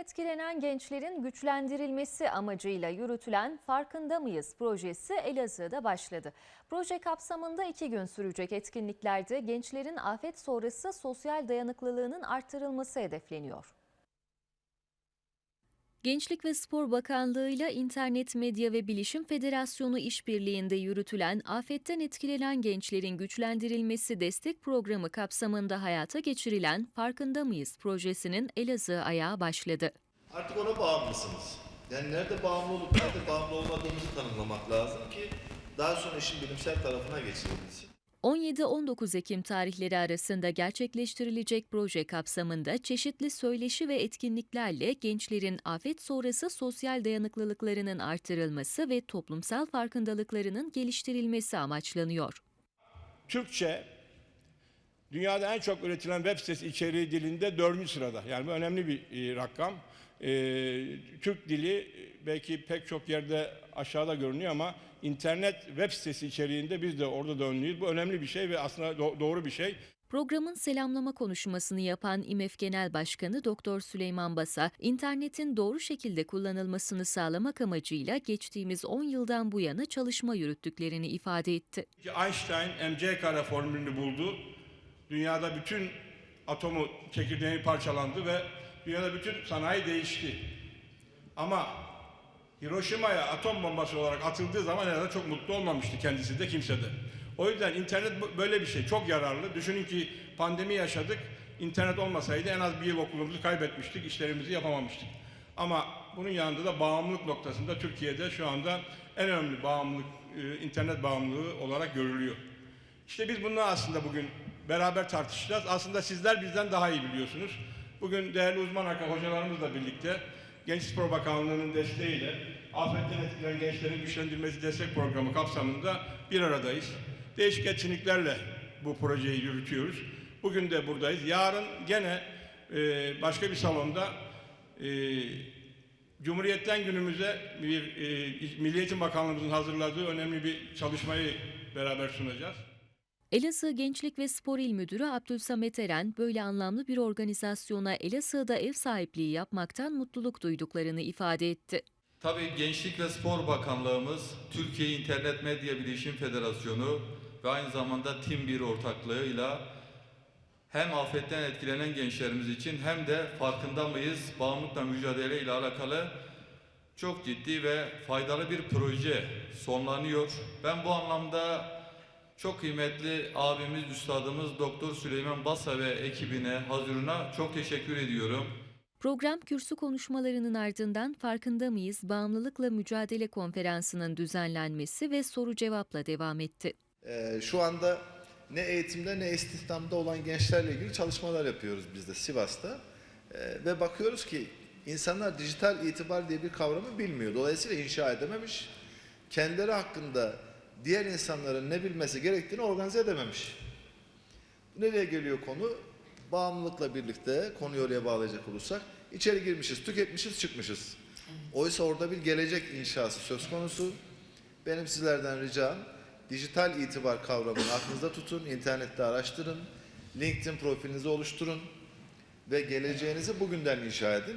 etkilenen gençlerin güçlendirilmesi amacıyla yürütülen Farkında mıyız projesi Elazığ'da başladı. Proje kapsamında iki gün sürecek etkinliklerde gençlerin afet sonrası sosyal dayanıklılığının artırılması hedefleniyor. Gençlik ve Spor Bakanlığı ile İnternet Medya ve Bilişim Federasyonu işbirliğinde yürütülen afetten etkilenen gençlerin güçlendirilmesi destek programı kapsamında hayata geçirilen Farkında mıyız projesinin Elazığ ayağı başladı. Artık ona bağımlısınız. Yani nerede bağımlı olup nerede bağımlı olmadığımızı tanımlamak lazım ki daha sonra işin bilimsel tarafına geçilebilsin. 17-19 Ekim tarihleri arasında gerçekleştirilecek proje kapsamında çeşitli söyleşi ve etkinliklerle gençlerin afet sonrası sosyal dayanıklılıklarının artırılması ve toplumsal farkındalıklarının geliştirilmesi amaçlanıyor. Türkçe dünyada en çok üretilen web sitesi içeriği dilinde dördüncü sırada. Yani bu önemli bir e, rakam. E, Türk dili e, belki pek çok yerde aşağıda görünüyor ama internet web sitesi içeriğinde biz de orada da önlüyüz. Bu önemli bir şey ve aslında do- doğru bir şey. Programın selamlama konuşmasını yapan İMEF Genel Başkanı Doktor Süleyman Basa, internetin doğru şekilde kullanılmasını sağlamak amacıyla geçtiğimiz 10 yıldan bu yana çalışma yürüttüklerini ifade etti. Einstein mc kare formülünü buldu. Dünyada bütün atomu çekirdeği parçalandı ve dünyada bütün sanayi değişti. Ama Hiroşima'ya atom bombası olarak atıldığı zaman herhalde çok mutlu olmamıştı kendisi de kimse de. O yüzden internet böyle bir şey. Çok yararlı. Düşünün ki pandemi yaşadık. İnternet olmasaydı en az bir yıl okulumuzu kaybetmiştik. işlerimizi yapamamıştık. Ama bunun yanında da bağımlılık noktasında Türkiye'de şu anda en önemli bağımlılık, e, internet bağımlılığı olarak görülüyor. İşte biz bunu aslında bugün beraber tartışacağız. Aslında sizler bizden daha iyi biliyorsunuz. Bugün değerli uzman hocalarımızla birlikte Genç Spor Bakanlığı'nın desteğiyle afetten etkilenen gençlerin güçlendirilmesi destek programı kapsamında bir aradayız. Değişik etkinliklerle bu projeyi yürütüyoruz. Bugün de buradayız. Yarın gene e, başka bir salonda e, Cumhuriyet'ten günümüze bir e, Milli Eğitim Bakanlığımızın hazırladığı önemli bir çalışmayı beraber sunacağız. Elazığ Gençlik ve Spor İl Müdürü Abdülsamet Eren, böyle anlamlı bir organizasyona Elazığ'da ev sahipliği yapmaktan mutluluk duyduklarını ifade etti. Tabii Gençlik ve Spor Bakanlığımız, Türkiye İnternet Medya Bilişim Federasyonu ve aynı zamanda Tim 1 ortaklığıyla hem afetten etkilenen gençlerimiz için hem de farkında mıyız bağımlılıkla mücadele ile alakalı çok ciddi ve faydalı bir proje sonlanıyor. Ben bu anlamda çok kıymetli abimiz, üstadımız Doktor Süleyman Basa ve ekibine, hazırına çok teşekkür ediyorum. Program kürsü konuşmalarının ardından Farkında mıyız Bağımlılıkla Mücadele Konferansı'nın düzenlenmesi ve soru cevapla devam etti. Ee, şu anda ne eğitimde ne istihdamda olan gençlerle ilgili çalışmalar yapıyoruz biz de Sivas'ta. Ee, ve bakıyoruz ki insanlar dijital itibar diye bir kavramı bilmiyor. Dolayısıyla inşa edememiş. Kendileri hakkında diğer insanların ne bilmesi gerektiğini organize edememiş. Nereye geliyor konu? Bağımlılıkla birlikte konuyu oraya bağlayacak olursak içeri girmişiz, tüketmişiz, çıkmışız. Oysa orada bir gelecek inşası söz konusu. Benim sizlerden ricam dijital itibar kavramını aklınızda tutun, internette araştırın, LinkedIn profilinizi oluşturun ve geleceğinizi bugünden inşa edin.